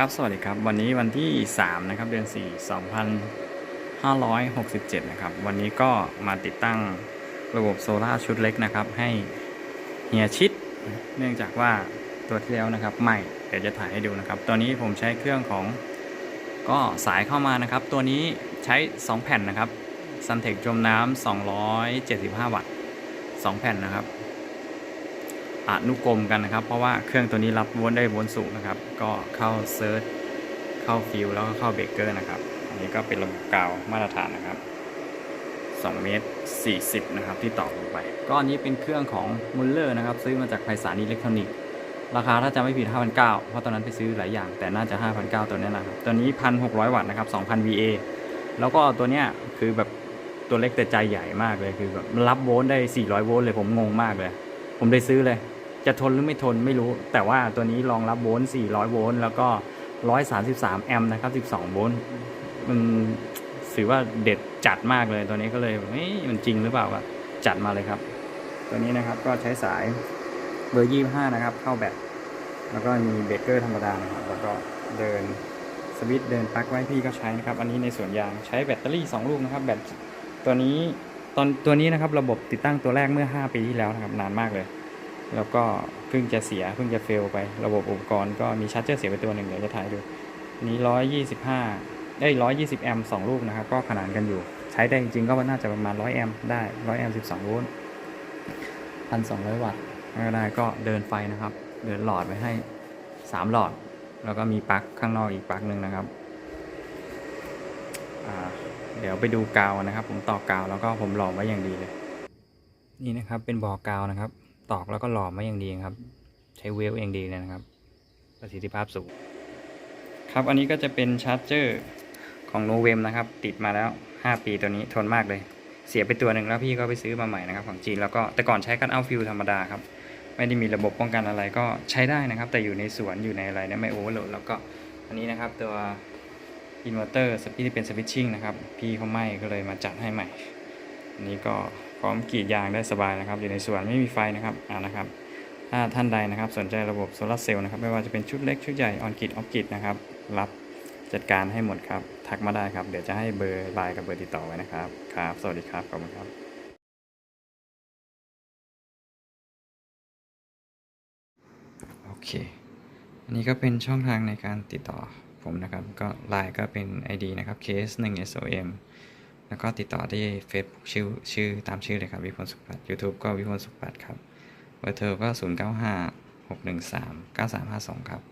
ครับสวัสดีครับ วันนี้วันที่ 3 นะครับ เดือน 4 2567 นะครับ วันนี้ก็มาติดตั้งระบบโซลาร์ชุดเล็กนะครับ ให้เฮียชิด เนื่องจากว่าตัวที่แล้วนะครับไม่เดี๋ยวจะถ่ายให้ดูนะครับ ตัวนี้ผมใช้เครื่องของก็สายเข้ามานะครับ ตัวนี้ใช้ 2 แผ่นนะครับ s u n t e c จมน้ำ275 วัตต์ 2 แผ่นนะครับ อนุกรมกันนะครับ เพราะว่าเครื่องตัวนี้รับโวลต์ได้โวลต์สูงนะครับ ก็เข้าเซิร์ชเข้าฟิลแล้วก็เข้าเบรกเกอร์นะครับ อันนี้ก็เป็นระบบกาวมาตรฐานนะครับ2เมตร40 นะครับ ที่ต่อลงไป ก็อันนี้เป็นเครื่องของมุลเลอร์นะครับ ซื้อมาจากไพศาลอิเล็กทรอนิกส์ราคาถ้าจำไม่ผิด 5,900 เพราะตอนนั้นไปซื้อหลายอย่าง แต่น่าจะ 5,900 ตัวนี้นะครับ ตัวนี้ 1,600 วัตต์นะครับ 2,000 VA แล้วก็ตัวเนี้ยคือแบบตัวเล็กแต่ใจใหญ่มากเลย คือแบบรับโวลต์ได้ 400 โวลต์เลยผมงงมากเลย ผมได้ซื้อเลย จะทนหรือไม่ทนไม่รู้ แต่ว่าตัวนี้รองรับโวลต์400 โวลต์แล้วก็ 133 แอมป์นะครับ 12 โวลต์มันถือว่าเด็ดจัดมากเลยตัวนี้ก็เลยเฮ้ยมันจริงหรือเปล่าวะจัดมาเลยครับ ตัวนี้นะครับก็ใช้สายเบอร์25นะครับ เข้าแบตแล้วก็มีเบรกเกอร์ธรรมดานะครับ แล้วก็เดินสวิตช์เดินปลั๊กไว้พี่ก็ใช้นะครับ อันนี้ในส่วนยางใช้แบตเตอรี่ 2 ลูกนะครับ แบตตัวนี้ตอนตัวนี้นะครับระบบติดตั้งตัวแรกเมื่อ 5 ปีที่แล้วนะครับนานมากเลย แล้วก็เพิ่งจะเสียเพิ่งจะเฟลไป ระบบอุปกรณ์ก็มีชาร์จเจอร์เสียไปตัวหนึ่งเดี๋ยวจะถ่ายดูอันนี้125ได้120แอมป์2ลูกนะครับ ก็ขนานกันอยู่ ใช้ได้จริงๆก็น่าจะประมาณ100แอมป์ได้100แอมป์12โวลต์1,200วัตต์ก็ได้ก็เดินไฟนะครับ เดินหลอดไว้ให้3หลอด แล้วก็มีปลั๊กข้างนอกอีกปลั๊กหนึ่งนะครับเดี๋ยวไปดูกาวนะครับ ผมต่อกาวแล้วก็ผมหลอมไว้อย่างดีเลย นี่นะครับเป็นบ่อกาวนะครับ ตอกแล้วก็หล่อมไว้อย่างดีครับ ใช้เวลเองดีเลยนะครับ ประสิทธิภาพสูง ครับอันนี้ก็จะเป็นชาร์จเจอร์ของโนเวมนะครับ ติดมาแล้ว 5 ปีตัวนี้ทนมากเลย เสียไปตัวหนึ่งแล้วพี่ก็ไปซื้อมาใหม่นะครับ ของจีนแล้วก็แต่ก่อนใช้คันเอาฟิลธรรมดาครับ ไม่ได้มีระบบป้องกันอะไรก็ใช้ได้นะครับ แต่อยู่ในสวนอยู่ในอะไรเนี่ยไม่โอเวอร์โหลดแล้วก็อันนี้นะครับตัวอินเวอร์เตอร์สปีที่เป็นสวิตชิ่งนะครับ พี่เขาไม่ก็เลยมาจัดให้ใหม่อันนี้ก็ พร้อมกรีดยางได้สบายนะครับ อยู่ในสวนไม่มีไฟนะครับอ่านะครับ ถ้าท่านใดนะครับ สนใจระบบโซลาร์เซลล์นะครับ ไม่ว่าจะเป็นชุดเล็กชุดใหญ่ออนกิดออฟกิดนะครับ รับจัดการให้หมดครับ ทักมาได้ครับ เดี๋ยวจะให้เบอร์ไลน์กับเบอร์ติดต่อไว้นะครับ ครับ สวัสดีครับ ขอบคุณครับโอเค อันนี้ก็เป็นช่องทางในการติดต่อผมนะครับ ก็ไลน์ก็เป็น ID นะครับ case 1 som แล้วก็ติดต่อที่ Facebook ชื่อชื่อตามชื่อเลยครับวิพลสุขปัตยูทูบก็วิพลสุขปัตครับเบอร์โทรก็ 0 9 5 6 1 3 9 3 5 2 ครับ